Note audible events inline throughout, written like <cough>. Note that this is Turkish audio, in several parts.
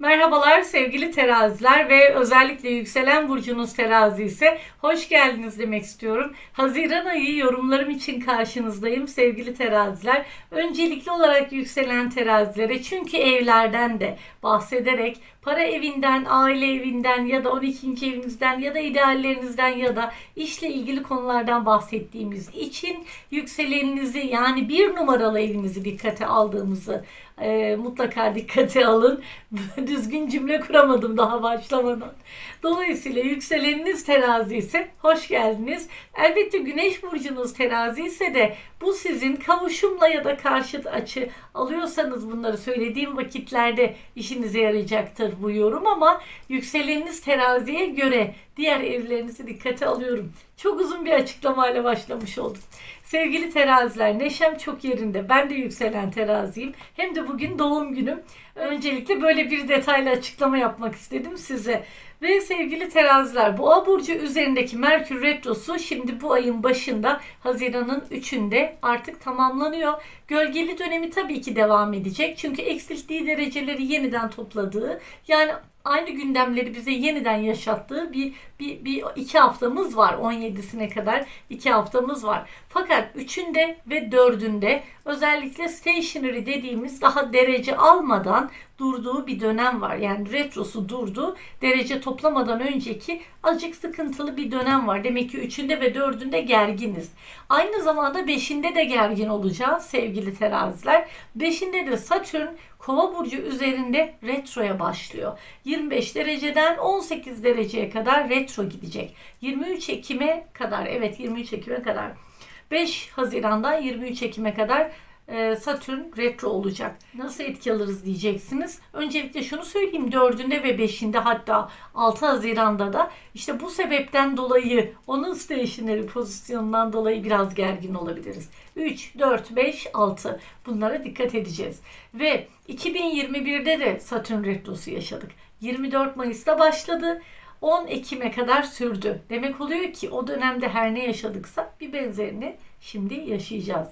Merhabalar sevgili teraziler ve özellikle yükselen burcunuz terazi ise hoş geldiniz demek istiyorum. Haziran ayı yorumlarım için karşınızdayım sevgili teraziler. Öncelikli olarak yükselen terazilere çünkü evlerden de bahsederek para evinden, aile evinden ya da 12. evinizden ya da ideallerinizden ya da işle ilgili konulardan bahsettiğimiz için yükseleninizi yani bir numaralı evinizi dikkate aldığımızı e, mutlaka dikkate alın. <laughs> Düzgün cümle kuramadım daha başlamadan. Dolayısıyla yükseleniniz terazi ise hoş geldiniz. Elbette güneş burcunuz terazi ise de bu sizin kavuşumla ya da karşıt açı alıyorsanız bunları söylediğim vakitlerde işinize yarayacaktır bu yorum ama yükseleniniz teraziye göre diğer evlerinizi dikkate alıyorum. Çok uzun bir açıklamayla başlamış oldum. Sevgili teraziler neşem çok yerinde. Ben de yükselen teraziyim. Hem de bugün doğum günüm. Öncelikle böyle bir detaylı açıklama yapmak istedim size. Ve sevgili teraziler boğa burcu üzerindeki Merkür Retrosu şimdi bu ayın başında Haziran'ın 3'ünde artık tamamlanıyor. Gölgeli dönemi tabii ki devam edecek. Çünkü eksilttiği dereceleri yeniden topladığı yani aynı gündemleri bize yeniden yaşattığı bir, bir, bir iki haftamız var. 17'sine kadar iki haftamız var. Fakat üçünde ve dördünde özellikle stationary dediğimiz daha derece almadan durduğu bir dönem var. Yani retrosu durdu. Derece toplamadan önceki azıcık sıkıntılı bir dönem var. Demek ki üçünde ve dördünde gerginiz. Aynı zamanda beşinde de gergin olacağız sevgili teraziler. Beşinde de Satürn Kova burcu üzerinde retroya başlıyor. 25 dereceden 18 dereceye kadar retro gidecek. 23 Ekim'e kadar evet 23 Ekim'e kadar 5 Haziran'dan 23 Ekim'e kadar Satürn retro olacak. Nasıl etki alırız diyeceksiniz. Öncelikle şunu söyleyeyim 4'ünde ve 5'inde hatta 6 Haziran'da da işte bu sebepten dolayı onun stationary pozisyonundan dolayı biraz gergin olabiliriz. 3, 4, 5, 6 bunlara dikkat edeceğiz. Ve 2021'de de Satürn retrosu yaşadık. 24 Mayıs'ta başladı. 10 Ekim'e kadar sürdü. Demek oluyor ki o dönemde her ne yaşadıksa bir benzerini şimdi yaşayacağız.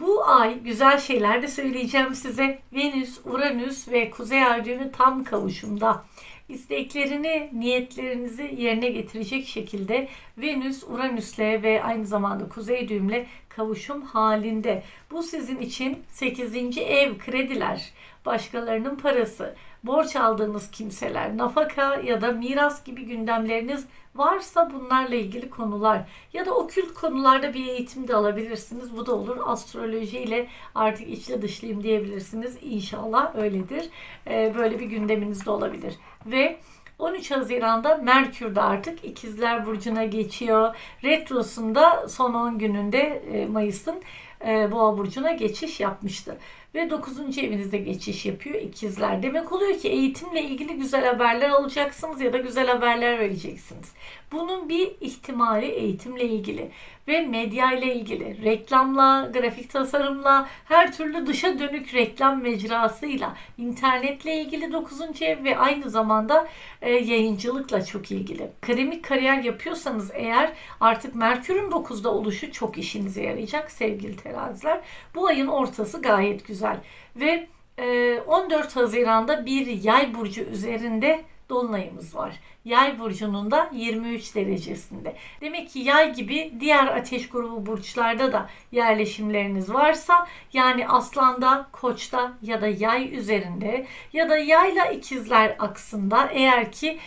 Bu ay güzel şeyler de söyleyeceğim size. Venüs, Uranüs ve Kuzey Ay düğümü tam kavuşumda. İsteklerini, niyetlerinizi yerine getirecek şekilde Venüs, Uranüs'le ve aynı zamanda Kuzey düğümle kavuşum halinde. Bu sizin için 8. ev krediler, başkalarının parası, borç aldığınız kimseler, nafaka ya da miras gibi gündemleriniz varsa bunlarla ilgili konular ya da okült konularda bir eğitim de alabilirsiniz. Bu da olur. Astroloji ile artık içli dışlıyım diyebilirsiniz. İnşallah öyledir. Ee, böyle bir gündeminiz de olabilir. Ve 13 Haziran'da Merkür de artık İkizler Burcu'na geçiyor. Retrosunda son 10 gününde e, Mayıs'ın e, Boğa Burcu'na geçiş yapmıştı. Ve 9. evinizde geçiş yapıyor ikizler. Demek oluyor ki eğitimle ilgili güzel haberler alacaksınız ya da güzel haberler vereceksiniz. Bunun bir ihtimali eğitimle ilgili ve medya ile ilgili, reklamla, grafik tasarımla, her türlü dışa dönük reklam mecrasıyla, internetle ilgili 9. ev ve aynı zamanda e, yayıncılıkla çok ilgili. Akademik kariyer yapıyorsanız eğer artık Merkür'ün 9'da oluşu çok işinize yarayacak sevgili teraziler. Bu ayın ortası gayet güzel ve 14 Haziran'da bir yay burcu üzerinde dolunayımız var. Yay burcunun da 23 derecesinde. Demek ki yay gibi diğer ateş grubu burçlarda da yerleşimleriniz varsa yani aslanda, koçta ya da yay üzerinde ya da yayla ikizler aksında eğer ki e,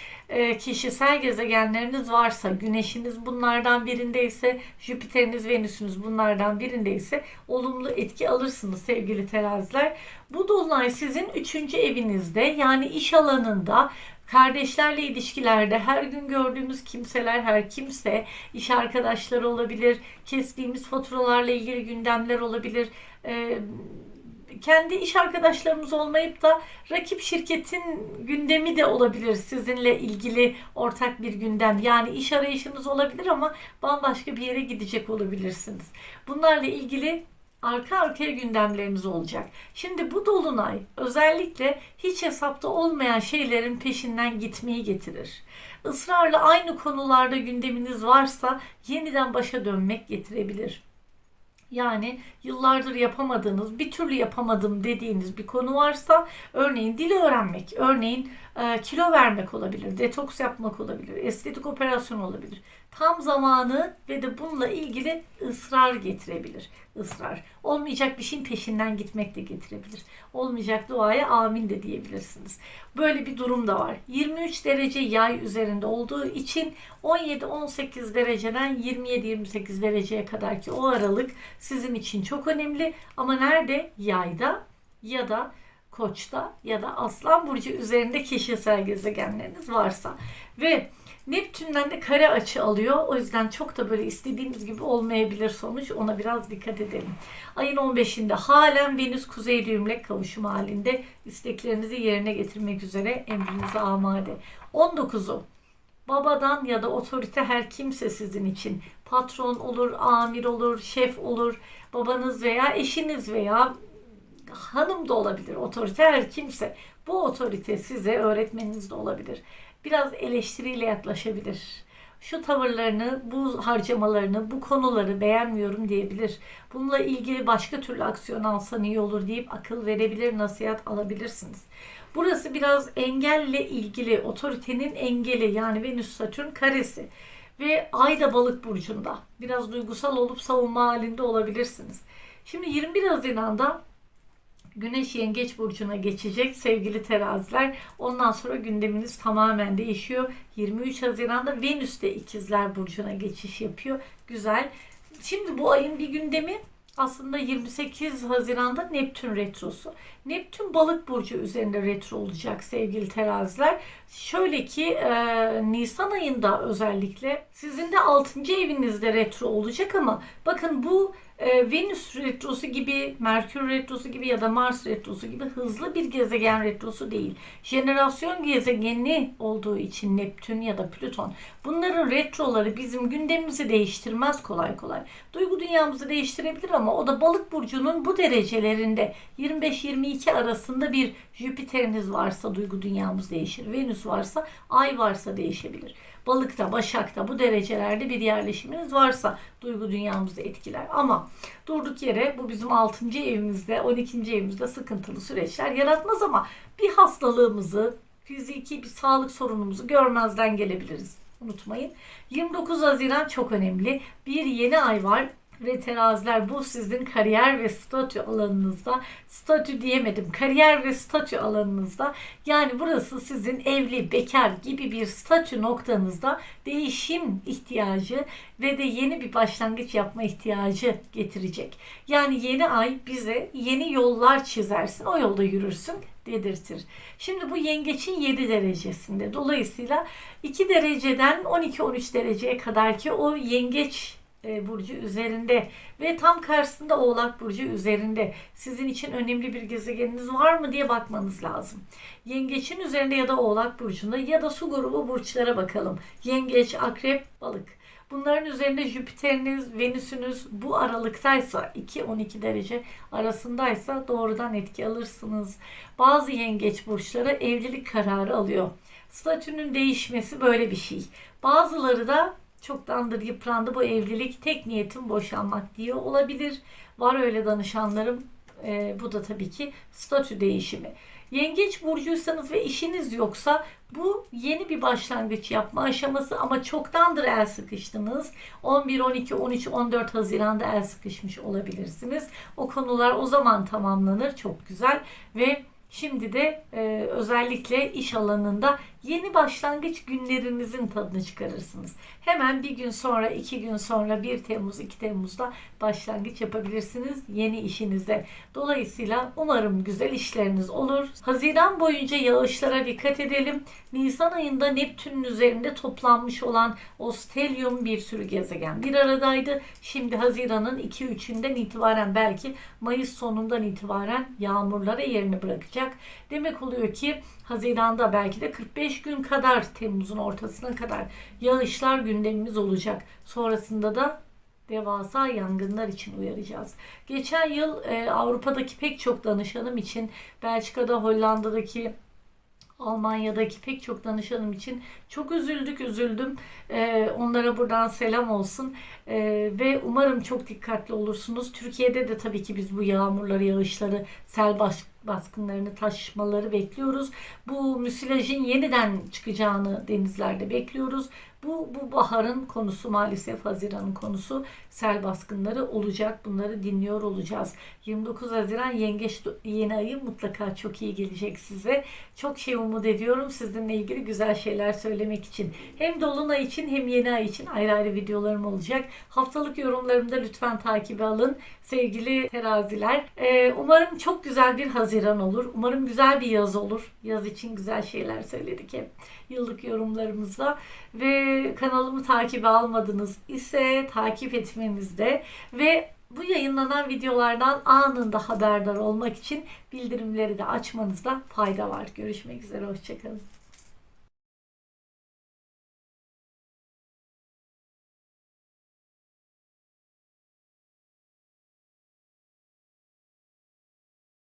kişisel gezegenleriniz varsa, güneşiniz bunlardan birindeyse, Jüpiter'iniz, Venüs'ünüz bunlardan birindeyse olumlu etki alırsınız sevgili teraziler. Bu dolunay sizin 3. evinizde yani iş alanında Kardeşlerle ilişkilerde her gün gördüğümüz kimseler, her kimse, iş arkadaşları olabilir, kestiğimiz faturalarla ilgili gündemler olabilir. Ee, kendi iş arkadaşlarımız olmayıp da rakip şirketin gündemi de olabilir sizinle ilgili ortak bir gündem. Yani iş arayışınız olabilir ama bambaşka bir yere gidecek olabilirsiniz. Bunlarla ilgili arka arkaya gündemlerimiz olacak. Şimdi bu dolunay özellikle hiç hesapta olmayan şeylerin peşinden gitmeyi getirir. Israrla aynı konularda gündeminiz varsa yeniden başa dönmek getirebilir. Yani yıllardır yapamadığınız, bir türlü yapamadım dediğiniz bir konu varsa örneğin dil öğrenmek, örneğin kilo vermek olabilir, detoks yapmak olabilir, estetik operasyon olabilir. Tam zamanı ve de bununla ilgili ısrar getirebilir. Israr. Olmayacak bir şeyin peşinden gitmek de getirebilir. Olmayacak duaya amin de diyebilirsiniz. Böyle bir durum da var. 23 derece yay üzerinde olduğu için 17-18 dereceden 27-28 dereceye kadar ki o aralık sizin için çok önemli. Ama nerede? Yayda ya da Koç'ta ya da Aslan Burcu üzerinde kişisel gezegenleriniz varsa ve Neptün'den de kare açı alıyor. O yüzden çok da böyle istediğimiz gibi olmayabilir sonuç. Ona biraz dikkat edelim. Ayın 15'inde halen Venüs kuzey düğümle kavuşum halinde isteklerinizi yerine getirmek üzere emrinize amade. 19'u babadan ya da otorite her kimse sizin için patron olur, amir olur, şef olur, babanız veya eşiniz veya hanım da olabilir. Otorite her kimse. Bu otorite size öğretmeniniz de olabilir. Biraz eleştiriyle yaklaşabilir. Şu tavırlarını, bu harcamalarını, bu konuları beğenmiyorum diyebilir. Bununla ilgili başka türlü aksiyon alsan iyi olur deyip akıl verebilir, nasihat alabilirsiniz. Burası biraz engelle ilgili, otoritenin engeli yani Venüs Satürn karesi ve Ay da balık burcunda. Biraz duygusal olup savunma halinde olabilirsiniz. Şimdi 21 Haziran'da Güneş Yengeç Burcu'na geçecek sevgili teraziler. Ondan sonra gündeminiz tamamen değişiyor. 23 Haziran'da Venüs de İkizler Burcu'na geçiş yapıyor. Güzel. Şimdi bu ayın bir gündemi aslında 28 Haziran'da Neptün retrosu. Neptün balık burcu üzerinde retro olacak sevgili teraziler. Şöyle ki e, Nisan ayında özellikle sizin de 6. evinizde retro olacak ama bakın bu e, Venüs retrosu gibi, Merkür retrosu gibi ya da Mars retrosu gibi hızlı bir gezegen retrosu değil. Jenerasyon gezegeni olduğu için Neptün ya da Plüton. Bunların retroları bizim gündemimizi değiştirmez kolay kolay. Duygu dünyamızı değiştirebilir ama o da balık burcunun bu derecelerinde 25-22 arasında bir Jüpiter'iniz varsa duygu dünyamız değişir. Venüs varsa, Ay varsa değişebilir. Balıkta, Başak'ta bu derecelerde bir yerleşiminiz varsa duygu dünyamızı etkiler. Ama durduk yere bu bizim 6. evimizde, 12. evimizde sıkıntılı süreçler yaratmaz ama bir hastalığımızı, fiziki bir sağlık sorunumuzu görmezden gelebiliriz. Unutmayın. 29 Haziran çok önemli. Bir yeni ay var ve teraziler bu sizin kariyer ve statü alanınızda statü diyemedim kariyer ve statü alanınızda yani burası sizin evli bekar gibi bir statü noktanızda değişim ihtiyacı ve de yeni bir başlangıç yapma ihtiyacı getirecek. Yani yeni ay bize yeni yollar çizersin o yolda yürürsün dedirtir. Şimdi bu yengeçin 7 derecesinde. Dolayısıyla 2 dereceden 12-13 dereceye kadar ki o yengeç burcu üzerinde ve tam karşısında Oğlak burcu üzerinde sizin için önemli bir gezegeniniz var mı diye bakmanız lazım. Yengeçin üzerinde ya da Oğlak burcunda ya da su grubu burçlara bakalım. Yengeç, Akrep, Balık. Bunların üzerinde Jüpiter'iniz, Venüs'ünüz bu aralıktaysa 2-12 derece arasındaysa doğrudan etki alırsınız. Bazı yengeç burçları evlilik kararı alıyor. Statünün değişmesi böyle bir şey. Bazıları da çoktandır yıprandı bu evlilik. Tek niyetim boşanmak diyor olabilir. Var öyle danışanlarım. E, bu da tabii ki statü değişimi. Yengeç burcuysanız ve işiniz yoksa bu yeni bir başlangıç yapma aşaması ama çoktandır el sıkıştınız. 11, 12, 13, 14 Haziran'da el sıkışmış olabilirsiniz. O konular o zaman tamamlanır. Çok güzel ve Şimdi de e, özellikle iş alanında yeni başlangıç günlerinizin tadını çıkarırsınız. Hemen bir gün sonra, iki gün sonra 1 Temmuz, 2 Temmuz'da başlangıç yapabilirsiniz yeni işinize. Dolayısıyla umarım güzel işleriniz olur. Haziran boyunca yağışlara dikkat edelim. Nisan ayında Neptün'ün üzerinde toplanmış olan o stelyum bir sürü gezegen bir aradaydı. Şimdi Haziran'ın 2-3'ünden itibaren belki Mayıs sonundan itibaren yağmurlara yerini bırakacak. Demek oluyor ki Haziran'da belki de 45 gün kadar Temmuz'un ortasına kadar yağışlar gündemimiz olacak. Sonrasında da devasa yangınlar için uyaracağız. Geçen yıl e, Avrupa'daki pek çok danışanım için Belçika'da, Hollanda'daki Almanya'daki pek çok danışanım için çok üzüldük, üzüldüm. Ee, onlara buradan selam olsun. Ee, ve umarım çok dikkatli olursunuz. Türkiye'de de tabii ki biz bu yağmurları, yağışları, sel bas- baskınlarını, taşmaları bekliyoruz. Bu müsilajın yeniden çıkacağını denizlerde bekliyoruz. Bu, bu baharın konusu maalesef Haziran'ın konusu sel baskınları olacak. Bunları dinliyor olacağız. 29 Haziran Yengeç yeni ayı mutlaka çok iyi gelecek size. Çok şey umut ediyorum sizinle ilgili güzel şeyler söylemek için. Hem Dolunay için hem yeni ay için ayrı ayrı videolarım olacak. Haftalık yorumlarımda lütfen takibe alın sevgili teraziler. Ee, umarım çok güzel bir Haziran olur. Umarım güzel bir yaz olur. Yaz için güzel şeyler söyledik hep yıllık yorumlarımızda. Ve kanalımı takibe almadınız ise takip etmenizde ve bu yayınlanan videolardan anında haberdar olmak için bildirimleri de açmanızda fayda var. Görüşmek üzere, hoşçakalın.